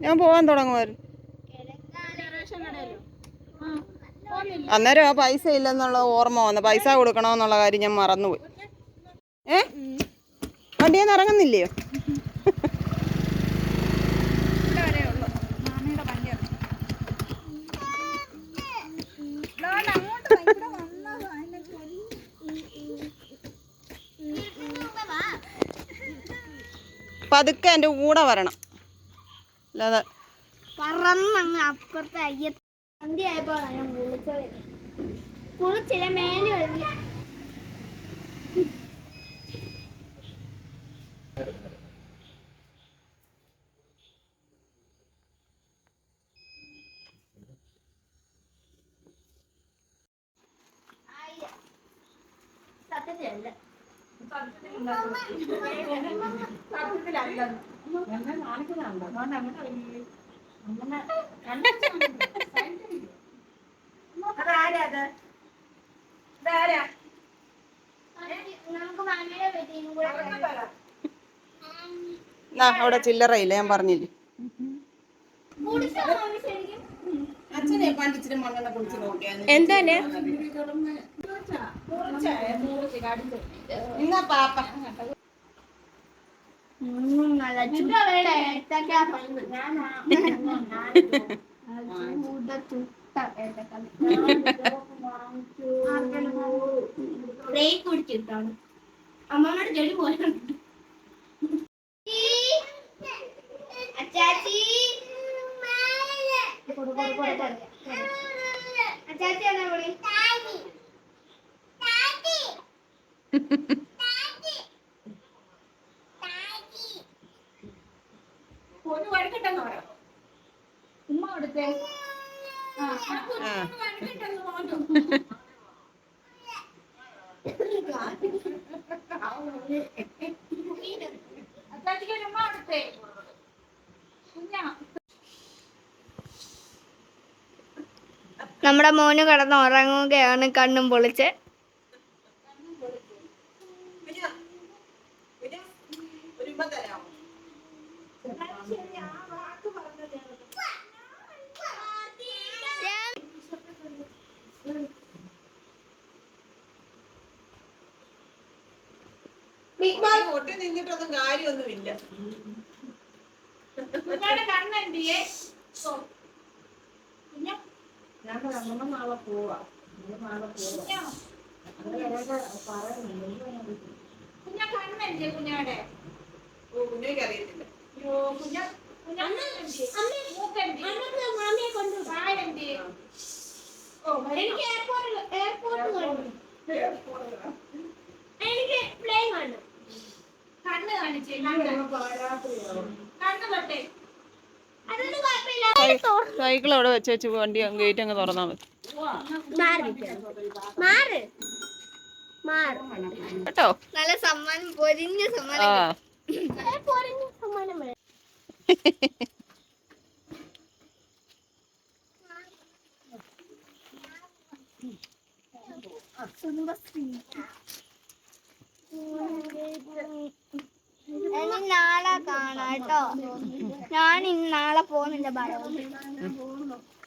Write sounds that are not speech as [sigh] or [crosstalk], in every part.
ഞാൻ പോവാൻ തുടങ്ങുമായിരുന്നു അന്നേരം ആ പൈസ ഇല്ലെന്നുള്ള ഓർമ്മ വന്ന്. പൈസ കൊടുക്കണമെന്നുള്ള കാര്യം ഞാൻ മറന്നുപോയി. ഏ? വണ്ടിയിൽ നിന്ന് ഇറങ്ങുന്നില്ലയോ? പതുക്കെ എന്റെ കൂടെ വരണം. അല്ലാതെ പറന്നങ്ങ് അപ്പുറത്തെ അയ്യത്ത് സന്ധ്യയായപ്പോ ഞാൻ കുളിച്ചത് കുളിച്ചില്ല മേൽ കഴുകി സത്യത്തിലല്ല. നമുക്ക് മണ്ണിലെ നാ അവിടെ ചില്ലറയില്ല ഞാൻ പറഞ്ഞില്ലേ? കുടിച്ചോ പാപ്പ അച്ഛനെ പണ്ടിച്ചിരി മണ്ണെണ്ണ കുടിച്ച് നോക്കിയാൽ എന്താണ് ഇന്നാ പാപ്പ നല്ല ചുട്ട ഏത്തക്ക ബ്രേക്ക് കുടിച്ചിട്ടാണ് അമ്മമ്മയുടെ അച്ചാച്ചി. കൊടു, കൊടു, കൊടു, കൊടു. വഴക്കട്ടെന്ന് പറയാം ഉമ്മ കൊടുത്തേ ഉമ്മ കൊടുത്തേ കുഞ്ഞാ നമ്മുടെ മോന് കിടന്ന് ഉറങ്ങുകയാണ് കണ്ണും പൊളിച്ച്. പൊട്ടി നിന്നിട്ടൊന്നും കാര്യമൊന്നുമില്ല. നാളെ പോവാ. നാളെ പോവാ. കുഞ്ഞാ? കുഞ്ഞാടെ? ഓ അറിയത്തില്ല. അയ്യോ കുഞ്ഞ എനിക്ക് എയർപോർട്ട് എയർപോർട്ട് കണ്ടു എനിക്ക് പ്ലെയിൻ കണ്ടു കണ്ണ് കാണിച്ചേ കണ്ണ് കണ്ണ് തൊട്ടേ അതൊന്നും കുഴപ്പമില്ല സൈക്കിൾ അവിടെ വെച്ച് വെച്ച് വണ്ടി ഗേറ്റ് അങ്ങ് തുറന്നാ മതി കേട്ടോ നല്ല സമ്മാനം പൊരിഞ്ഞ സമ്മാനം പൊരിഞ്ഞ സമ്മാനം. ഇനി നാളെ കാണാട്ടോ ഞാൻ ഇന്ന് നാളെ പോകുന്നില്ല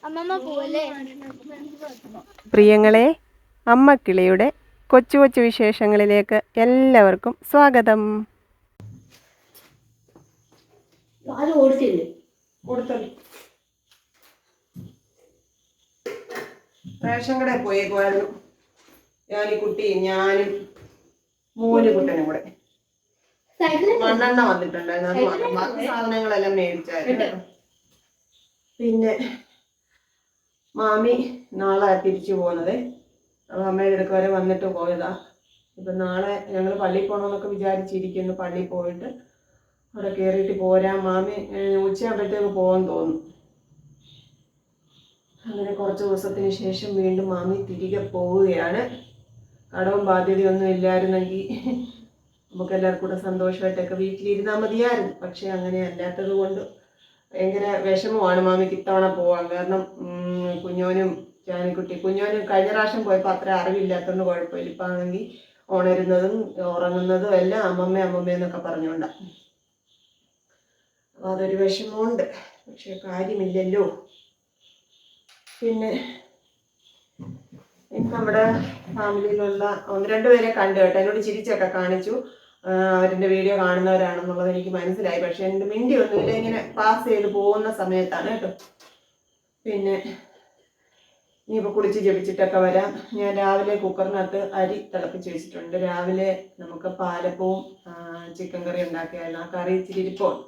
അമ്മമ്മ പോവല്ലേ? പ്രിയങ്ങളെ അമ്മക്കിളിയുടെ കൊച്ചു കൊച്ചു വിശേഷങ്ങളിലേക്ക് എല്ലാവർക്കും സ്വാഗതം. പാൽ ഓടിച്ചില്ലേ റേഷൻ കടയിൽ പോയേക്കുമായിരുന്നു ഞാൻ ഈ കുട്ടി ഞാനും മൂന്ന് കുട്ടനും കൂടെ. മണ്ണെണ്ണ വന്നിട്ടുണ്ടായിരുന്നു. ബാക്കി സാധനങ്ങളെല്ലാം മേടിച്ചായിരുന്നു. പിന്നെ മാമി നാളെ തിരിച്ചു പോകുന്നത്. അമ്മയുടെ അടുക്ക വരെ വന്നിട്ട് പോയതാ. ഇപ്പൊ നാളെ ഞങ്ങൾ പള്ളി പോകണമെന്നൊക്കെ വിചാരിച്ചിരിക്കുന്നു. പള്ളി പോയിട്ട് അവിടെ കയറിയിട്ട് പോരാൻ മാമി ഉച്ചയാകുമ്പോഴത്തേക്ക് പോകാൻ തോന്നുന്നു അങ്ങനെ കുറച്ച് ദിവസത്തിന് ശേഷം വീണ്ടും മാമി തിരികെ പോവുകയാണ്. കടവും ബാധ്യതയൊന്നും ഇല്ലായിരുന്നെങ്കിൽ നമുക്ക് എല്ലാവർക്കും കൂടെ സന്തോഷമായിട്ടൊക്കെ വീട്ടിലിരുന്നാൽ മതിയായിരുന്നു. പക്ഷേ അങ്ങനെ അല്ലാത്തത് കൊണ്ട് ഭയങ്കര വിഷമമാണ് മാമിക്ക് ഇത്തവണ പോവാൻ. കാരണം കുഞ്ഞോനും ജാനിക്കുട്ടി കുഞ്ഞോനും കഴിഞ്ഞ പ്രാവശ്യം പോയപ്പോൾ അത്ര അറിവില്ലാത്തതുകൊണ്ട് കുഴപ്പമില്ല. ഇപ്പം ആണെങ്കിൽ ഉണരുന്നതും ഉറങ്ങുന്നതും എല്ലാം അമ്മമ്മ അമ്മമ്മ എന്നൊക്കെ പറഞ്ഞുകൊണ്ടാണ് അപ്പോൾ അതൊരു വിഷമമുണ്ട്. പക്ഷെ കാര്യമില്ലല്ലോ. പിന്നെ നമ്മുടെ ഫാമിലിയിലുള്ള ഒന്ന് രണ്ട് പേരെ കണ്ടു കേട്ടോ. എന്നോട് ചിരിച്ചൊക്കെ കാണിച്ചു. അവരുടെ വീഡിയോ കാണുന്നവരാണെന്നുള്ളത് എനിക്ക് മനസ്സിലായി. പക്ഷെ എന്റെ മിണ്ടി ഒന്നുമില്ല ഇങ്ങനെ പാസ് ചെയ്ത് പോകുന്ന സമയത്താണ് കേട്ടോ. പിന്നെ ഇനിയിപ്പോൾ കുളിച്ച് ജപിച്ചിട്ടൊക്കെ വരാം. ഞാൻ രാവിലെ കുക്കറിനകത്ത് അരി തിളപ്പിച്ച് വെച്ചിട്ടുണ്ട്. രാവിലെ നമുക്ക് പാലപ്പവും ചിക്കൻ കറി ഉണ്ടാക്കിയായിരുന്നു. ആ കറി ഇച്ചിരി ഇരിപ്പുണ്ട്.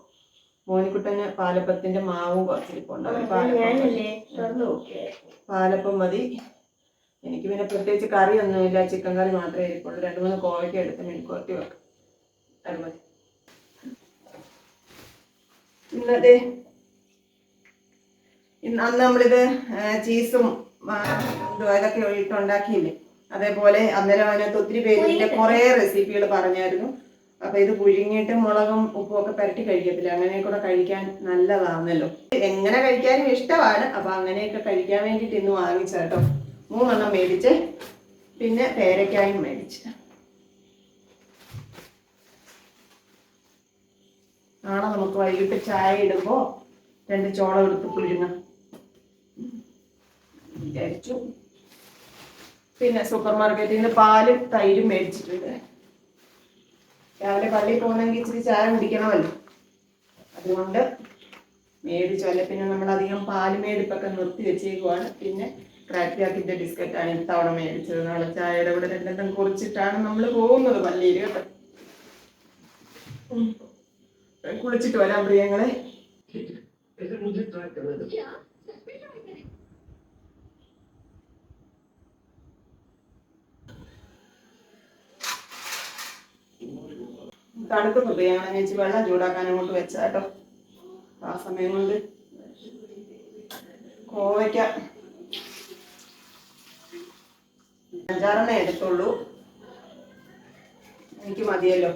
മോനിക്കുട്ടന് പാലപ്പത്തിന്റെ മാവും കുറച്ചിരിപ്പുണ്ട് പാലപ്പം മതി. എനിക്ക് പിന്നെ പ്രത്യേകിച്ച് കറിയൊന്നുമില്ല. ചിക്കൻ കറി മാത്രമേ ഇരിപ്പുള്ളൂ. രണ്ട് മൂന്ന് കോവയ്ക്ക് എടുത്ത് മെഴുക്കുവരട്ടി വെക്കാം. അത് മതി. ഇന്നത്തെ ഇന്ന് അന്ന് നമ്മളിത് ചീസും ഇതൊക്കെ ഇട്ട് ഉണ്ടാക്കിയില്ലേ? അതേപോലെ അന്നേരം അതിനകത്ത് ഒത്തിരി പേരിന്റെ കുറേ റെസിപ്പികൾ പറഞ്ഞായിരുന്നു. അപ്പൊ ഇത് പുഴുങ്ങിയിട്ട് മുളകും ഉപ്പും ഒക്കെ പുരട്ടി കഴിക്കത്തില്ല? അങ്ങനെ കൂടെ കഴിക്കാൻ നല്ലതാണല്ലോ. എങ്ങനെ കഴിക്കാനും ഇഷ്ടമാണ്. അപ്പൊ അങ്ങനെയൊക്കെ കഴിക്കാൻ വേണ്ടിയിട്ട് ഇന്ന് വാങ്ങിച്ച കേട്ടോ. മൂന്നെണ്ണം മേടിച്ച് പിന്നെ പേരക്കായും മേടിച്ച്. നാളെ നമുക്ക് വൈകിട്ട് ചായ ഇടുമ്പോൾ രണ്ട് ചോളം എടുത്ത് പുഴുങ്ങാം. വിചാരിച്ചു. പിന്നെ സൂപ്പർ മാർക്കറ്റിൽ നിന്ന് പാലും തൈരും മേടിച്ചിട്ടുണ്ട്. രാവിലെ പള്ളി പോകുന്നെങ്കിൽ ഇച്ചിരി ചായ കുടിക്കണമല്ലോ. അതുകൊണ്ട് മേടിച്ചല്ല പിന്നെ നമ്മൾ അധികം പാൽ മേടിപ്പൊക്കെ നിർത്തി വെച്ചേക്കുവാണ്. പിന്നെ ക്രാക്യാക്കിന്റെ ബിസ്ക്കറ്റാണ് ഇത്തവണ മേടിച്ചത്. നാളെ ചായയുടെ കൂടെ രണ്ടെണ്ണം കുറിച്ചിട്ടാണ് നമ്മൾ പോകുന്നത് പള്ളിയിൽ കേട്ടോ. കുളിച്ചിട്ട് വരാം പ്രിയങ്ങളെ. തണുത്ത് പ്രിയങ്ങളെ. ചേച്ചി വെള്ളം ചൂടാക്കാൻ അങ്ങോട്ട് വെച്ചാട്ടോ ആ സമയം കൊണ്ട് കോവയ്ക്ക അഞ്ചാറെണ്ണ എടുത്തുള്ളൂ. എനിക്ക് മതിയല്ലോ.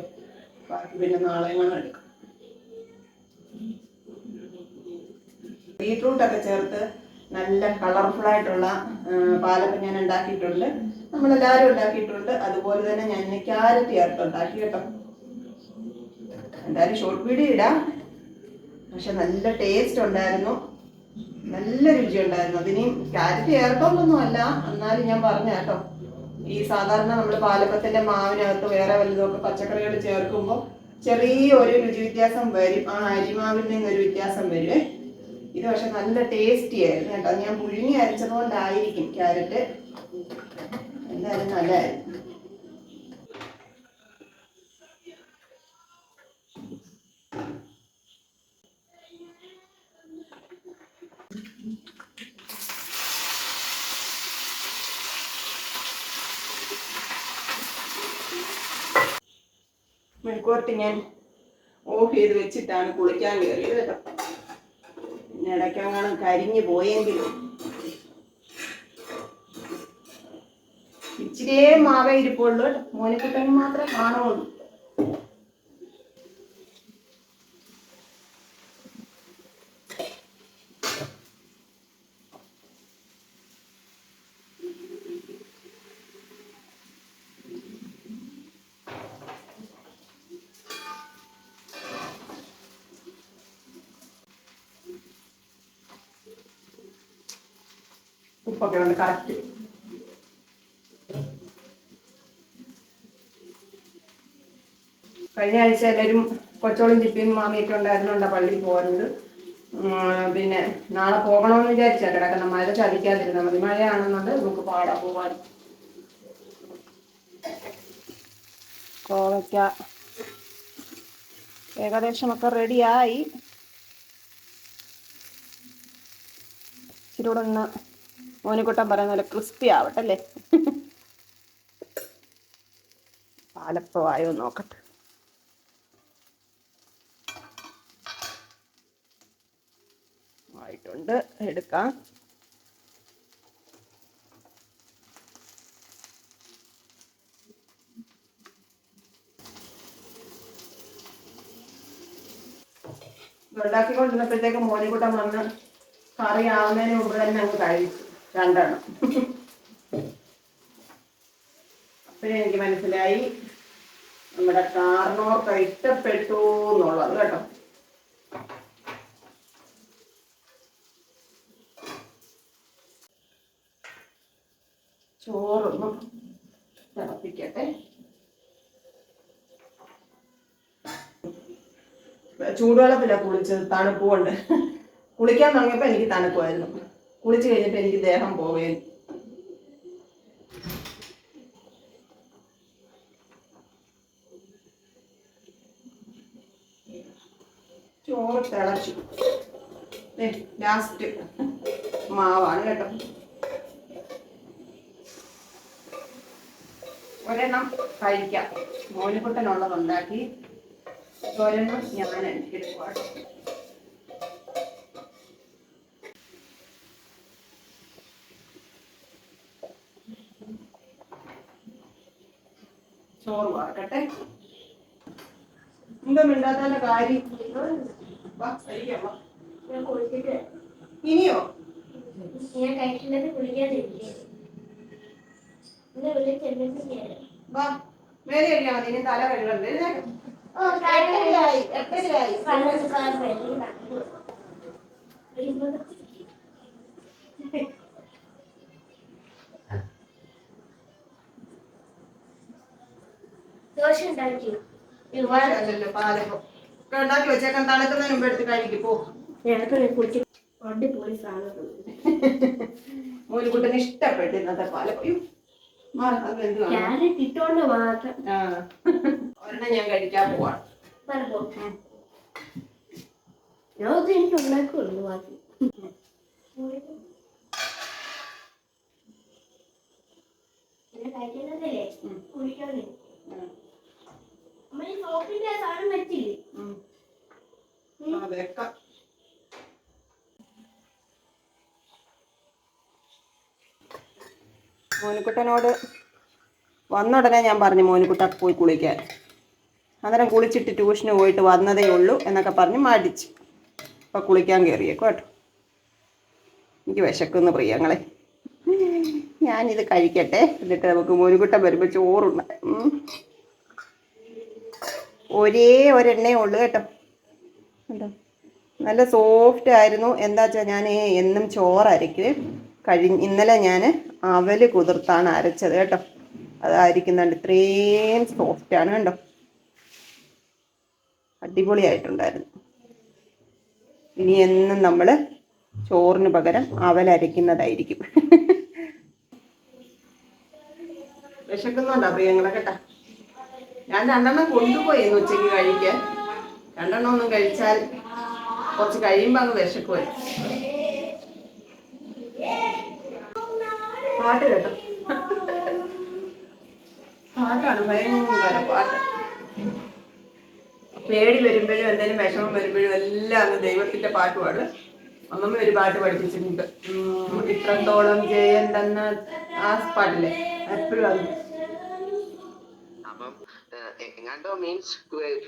ബാക്കി പിന്നെ നാളെ വേണം എടുക്കാം. ബീട്രൂട്ടൊക്കെ ചേർത്ത് നല്ല ആ, പാലപ്പം ഞാൻ ഉണ്ടാക്കിയിട്ടുണ്ട്. നമ്മളെല്ലാവരും ഉണ്ടാക്കിയിട്ടുണ്ട്. അതുപോലെ തന്നെ ഞാൻ ക്യാരറ്റ് ചേർത്ത് ഉണ്ടാക്കി കേട്ടോ. എന്തായാലും ഷോർട്ട് വീഡിയോ ഇടാം. പക്ഷെ നല്ല ടേസ്റ്റ് ഉണ്ടായിരുന്നു. നല്ല രുചി ഉണ്ടായിരുന്നു. അതിനി ക്യാരറ്റ് ചേർത്തോണ്ടൊന്നും അല്ല എന്നാലും ഞാൻ പറഞ്ഞ കേട്ടോ. ഈ സാധാരണ നമ്മൾ പാലപ്പത്തിന്റെ മാവിനകത്ത് വേറെ വല്ലതുമൊക്കെ പച്ചക്കറികൾ ചേർക്കുമ്പോൾ ചെറിയ ഒരു രുചി വ്യത്യാസം വരും. ആ അരിമാവിൽ നിന്നൊരു വ്യത്യാസം വരുവേ ഇത് പക്ഷെ നല്ല ടേസ്റ്റി ആയിരുന്നു കേട്ടോ. ഞാൻ പുഴുങ്ങി അരച്ചത് കൊണ്ടായിരിക്കും ക്യാരറ്റ്. എന്തായാലും നല്ലതായിരുന്നു. മെഴുക്കുവരട്ടി ഞാൻ ഓഫ് ചെയ്ത് വെച്ചിട്ടാണ് കുളിക്കാൻ കയറിയത് കേട്ടോ. ഇടയ്ക്കങ്ങനെ കരിഞ്ഞു പോയെങ്കിലും. ഇച്ചിരിയേ മാവേ ഇരിപ്പുള്ളൂ മോനിക്കുട്ടന് മാത്രമേ കാണുള്ളൂ ഉപ്പൊക്കെ ഉണ്ട് കറക്റ്റ് കഴിഞ്ഞ ആഴ്ച എല്ലാവരും കൊച്ചോളും ചിപ്പിയും മാമിയൊക്കെ ഉണ്ടായിരുന്നുണ്ടാ പള്ളിയിൽ പോകുന്നത് പിന്നെ നാളെ പോകണമെന്ന് വിചാരിച്ചാൽ കിടക്കുന്ന മഴ ചതിക്കാതിരുന്നാൽ മതി. മഴയാണെന്നുണ്ട് നമുക്ക് പാടാ പോവാൻ. കോവയ്ക്ക ഏകദേശമൊക്കെ റെഡിയായി. ഇച്ചിരി കൂടെ ഒന്ന് മോനിക്കുട്ടൻ പറയുന്ന പോലെ ക്രിസ്പി ആവട്ടെ അല്ലേ പാലപ്പമായോ നോക്കട്ടെ. ആയിട്ടുണ്ട്. എടുക്കാം. ഉണ്ടാക്കിക്കൊണ്ടിരുന്നപ്പോഴത്തേക്ക് മോനിക്കുട്ടൻ വന്ന് കറി ആവുന്നതിന് മുമ്പ് തന്നെ അങ്ങ് കഴിച്ചു. രണ്ടെണ്ണം. അപ്പഴേ എനിക്ക് മനസ്സിലായി നമ്മുടെ കാർണോർക്ക് ഇഷ്ടപ്പെട്ടു എന്നുള്ളത് കേട്ടോ. ചോറൊന്ന് തിളപ്പിക്കട്ടെ. ചൂടുവെള്ളത്തിലാണ് കുളിച്ചത് തണുപ്പ് കൊണ്ട് കുളിക്കാൻ തുടങ്ങിയപ്പോൾ എനിക്ക് തണുപ്പായിരുന്നു. കുളിച്ച് കഴിഞ്ഞപ്പോൾ എനിക്ക് ദേഹം പോവുകയും ചോറ് തിളച്ചു. ലാസ്റ്റ് മാവാണ് കേട്ടോ. ഒരെണ്ണം കഴിക്കാം. മോനുകുട്ടനുള്ളതുണ്ടാക്കി ഒരെണ്ണം ഞാൻ എടുക്കുവാണ് ചോറ് വാർക്കട്ടെ എന്താ മിണ്ടാത്തല്ല കാര്യം ഇനിയോ? ഞാൻ കഴിക്കുന്നത് വാ മേലെ കഴിക്കാൻ മതി ഇനി തല കഴുകണ്ടേ. എട്ടരയായി എട്ടരയായി. ദോശ ഉണ്ടാക്കി അല്ലല്ലോ പാലപ്പം. ഒക്കെ ഉണ്ടാക്കി വെച്ചേക്കാൻ തണുക്കുന്നതിന് മുമ്പ് എടുത്ത് കഴിക്കും പോ. അടിപൊളി സാധനം മോനുകുട്ടന് ഇഷ്ടപ്പെട്ടു ഇന്നത്തെ പാലപ്പം. അയ്യോ, മാറ്, അത് എന്തുവാണ് ക്യാരറ്റ് ഇട്ടോണ്ട് മാത്രം. ആ. ഒരെണ്ണം ഞാൻ കഴിക്കാൻ പോവാണ് ഞാൻ ഇത് എനിക്ക് ഉണ്ടാക്കുള്ളൂ ബാക്കി. ഞാൻ കഴിക്കുന്നതല്ലേ ഉം. കുളിക്കാതെ ഉം. അമ്മ ഈ സോപ്പിന്റെ സാധനം വെച്ചില്ലേ ഉം. ആ, വെക്കാം മോനുകുട്ടനോട് വന്ന ഉടനെ ഞാൻ പറഞ്ഞു മോനുകുട്ട പോയി കുളിക്കാൻ. അന്നേരം കുളിച്ചിട്ട് ട്യൂഷന് പോയിട്ട് വന്നതേ ഉള്ളൂ എന്നൊക്കെ പറഞ്ഞ് മടിച്ച്. അപ്പൊ കുളിക്കാൻ കയറിയേക്കും കേട്ടോ. എനിക്ക് വിശക്കുന്ന പ്രിയങ്ങളെ. ഞാനിത് കഴിക്കട്ടെ. എന്നിട്ട് നമുക്ക് മോനുകുട്ടൻ വരുമ്പോൾ ചോറുണ്ട്. ഒരേ ഒരെണ്ണേ ഉള്ളു കേട്ടോ. കണ്ടോ നല്ല സോഫ്റ്റ് ആയിരുന്നു. എന്താ വെച്ചാൽ ഞാൻ എന്നും ചോറരയ്ക്കും കഴിഞ്ഞ ഇന്നലെ ഞാൻ അവൽ കുതിർത്താണ് അരച്ചത് കേട്ടോ. അതായിരിക്കുന്നുണ്ട്. ഇത്രയും സോഫ്റ്റ് ആണ് കണ്ടോ? അടിപൊളിയായിട്ടുണ്ടായിരുന്നു. ഇനി എന്നും നമ്മൾ ചോറിന് പകരം അവലരയ്ക്കുന്നതായിരിക്കും [laughs] വിശക്കുന്നുണ്ടോ പ്രിയങ്ങളെ കേട്ടാ ഞാൻ രണ്ടെണ്ണം കൊണ്ടുപോയി ഇന്ന് ഉച്ചയ്ക്ക് കഴിക്കാൻ. രണ്ടെണ്ണം ഒന്നും കഴിച്ചാൽ കുറച്ച് കഴിയുമ്പോ അങ്ങ് വിശക്കുമായി പാട്ട് കേട്ടോ. പാട്ടാണ് ഭയങ്കര പാട്ട്. പേടി വരുമ്പോഴും എന്തെങ്കിലും വിഷമം വരുമ്പോഴും എല്ലാം അങ്ങ് ദൈവത്തിന്റെ പാട്ട് പാട്ടുമാണ് അമ്മമ്മ ഒരു പാട്ട് പഠിപ്പിച്ചിട്ടുണ്ട്. ഇത്രത്തോളം ഇത്രത്തോളം തന്ന ആ പാട്ടില്ലേ? എപ്പോഴും അത്. എങ്ങാണ്ടോ മീൻസ്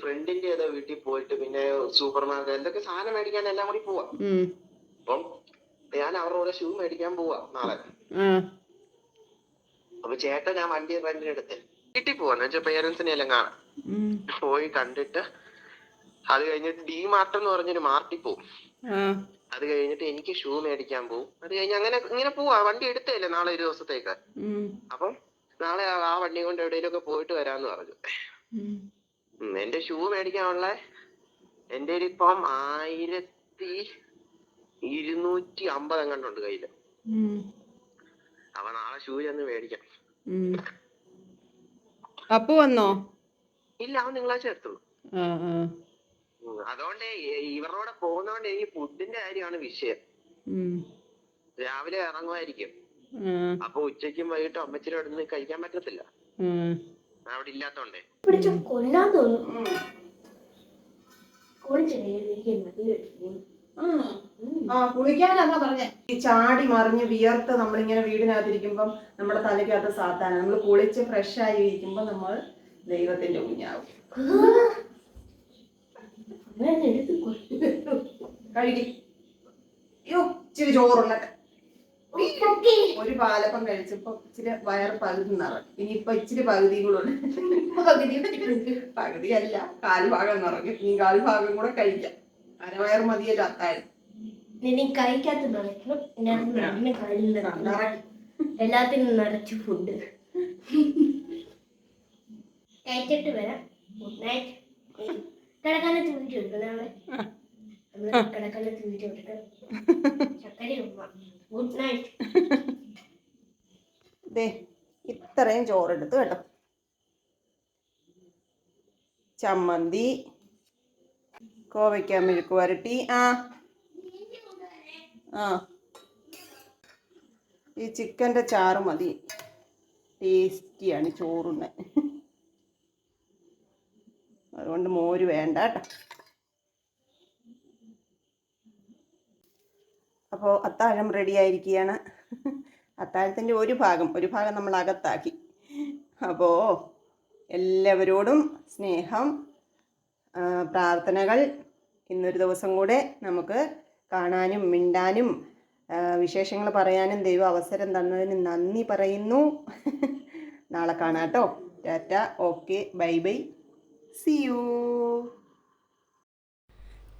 ഫ്രണ്ടിന്റെ ഏതോ വീട്ടിൽ പോയിട്ട് പിന്നെ സൂപ്പർ മാർക്കറ്റ് എന്തൊക്കെ സാധനം മേടിക്കാൻ എല്ലാം കൂടി പോവാ. അപ്പം ഞാൻ അവരുടെ കൂടെ ഷൂ മേടിക്കാൻ പോവാ നാളെ. അപ്പൊ ചേട്ടൻ ഞാൻ വണ്ടി റെന്റിന് എടുത്ത്. വീട്ടിൽ പോവാന്ന് വെച്ചാൽ പേരൻസിനെ എല്ലാം കാണാം. പോയി കണ്ടിട്ട് അത് കഴിഞ്ഞിട്ട് ഡി മാർട്ട് എന്ന് പറഞ്ഞൊരു മാർട്ടിൽ പോവും. അത് കഴിഞ്ഞിട്ട് എനിക്ക് ഷൂ മേടിക്കാൻ പോവും. അത് കഴിഞ്ഞ് അങ്ങനെ ഇങ്ങനെ പോവാ വണ്ടി എടുത്തല്ലേ നാളെ ഒരു ദിവസത്തേക്ക്. അപ്പം നാളെ ആ- വണ്ടി കൊണ്ട് എവിടെയെങ്കിലും ഒക്കെ പോയിട്ട് വരാന്ന് പറഞ്ഞു. എന്റെ ഷൂ മേടിക്കാനുള്ള എന്റെ ഇപ്പം ആയിരത്തി ഇരുന്നൂറ്റി അമ്പത് എങ്ങാണ്ടുണ്ട് കയ്യിൽ. അപ്പൊ നാളെ ഷൂ ചെന്ന് മേടിക്കാം. അപ്പൊ വന്നോ? ഇല്ല അവൻ തിങ്കളാഴ്ച എത്തുള്ളൂ അതുകൊണ്ട് ഇവരുടെ പോകുന്നോണ്ട് എനിക്ക് ഫുഡിന്റെ കാര്യമാണ് വിഷയം. രാവിലെ ഇറങ്ങുമായിരിക്കും. അപ്പൊ ഉച്ചയ്ക്കും വൈകിട്ടും അമ്മച്ചിയുടെ അവിടെ നിന്ന് കഴിക്കാൻ പറ്റത്തില്ല. അവിടെ ഇല്ലാത്തോണ്ടേ പിടിച്ച് കൊല്ലാൻ തോന്നുന്നു ആ കുളിക്കാനാ പറഞ്ഞേ ഈ ചാടി മറിഞ്ഞ് വിയർത്ത് നമ്മളിങ്ങനെ വീടിനകത്തിരിക്കുമ്പം നമ്മുടെ തലയ്ക്കകത്ത് സാത്താനാണ് നമ്മൾ കുളിച്ച് ഫ്രഷ് ആയി ഇരിക്കുമ്പോ നമ്മൾ ദൈവത്തിന്റെ കുഞ്ഞാവും കഴിക്കും അയ്യോ ഇച്ചിരി ഒരു പാലപ്പം കഴിച്ചപ്പോ ഇച്ചിരി വയർ പകുതി നിറഞ്ഞു. ഇനിയിപ്പൊ ഇച്ചിരി പകുതിയും കൂടെ ഉണ്ട്. പകുതി പകുതി അല്ല കാൽഭാഗം നിറഞ്ഞു. ഇനി കാൽഭാഗം കൂടെ കഴിക്കാം. അരവയർ മതിയല്ലോ അത്താഴം. എല്ലാത്തിനും നിറച്ച് ഫുഡ് കഴിച്ചിട്ട് വരാം. ഗുഡ് നൈറ്റ് കിടക്കാനത്ത് വീട്ടിൽ നമ്മൾ കിടക്കാനത്ത് വീട്ടിൽ എടുക്കണം. [laughs] ചക്കര ഗുഡ് നൈറ്റ് [laughs] ദേ ഇത്രയും ചോറെടുത്ത് കേട്ടോ ചമ്മന്തി കോവയ്ക്ക മെഴുക്ക് വരട്ടി. ആ. ആ. ഈ ചിക്കന്റെ ചാറ് മതി. ടേസ്റ്റിയാണ് ചോറുണ്ണ അതുകൊണ്ട് മോര് വേണ്ട കേട്ടോ. അപ്പോൾ അത്താഴം റെഡി ആയിരിക്കുകയാണ് അത്താഴത്തിന്റെ ഒരു ഭാഗം ഒരു ഭാഗം നമ്മൾ അകത്താക്കി. അപ്പോൾ എല്ലാവരോടും സ്നേഹം പ്രാർത്ഥനകൾ ഇന്നൊരു ദിവസം കൂടെ നമുക്ക് കാണാനും മിണ്ടാനും വിശേഷങ്ങൾ പറയാനും ദൈവം അവസരം തന്നതിന് നന്ദി പറയുന്നു. നാളെ കാണാം കേട്ടോ. Tata. Okay. Bye bye. See you